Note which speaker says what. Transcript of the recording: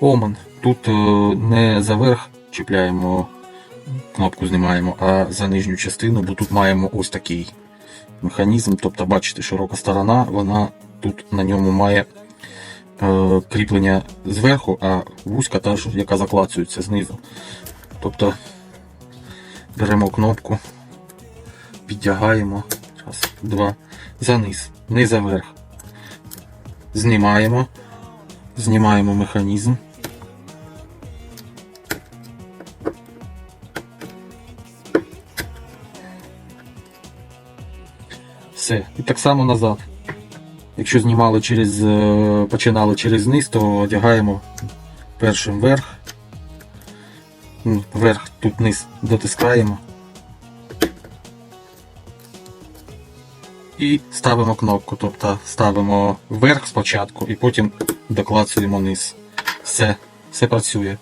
Speaker 1: Оман. Тут е, не за верх чіпляємо, кнопку знімаємо, а за нижню частину, бо тут маємо ось такий механізм. Тобто, бачите, широка сторона, вона тут на ньому має е, кріплення зверху, а вузька та ж, яка заклацується знизу. Тобто беремо кнопку, підтягаємо. Раз, два. За низ, не за верх. Знімаємо. Знімаємо механізм. Все. І так само назад. Якщо знімали через, е, починали через низ, то одягаємо першим вверх. М, Вверх тут низ дотискаємо. І ставимо кнопку, тобто ставимо вверх спочатку і потім доклацуємо низ. Все, все працює.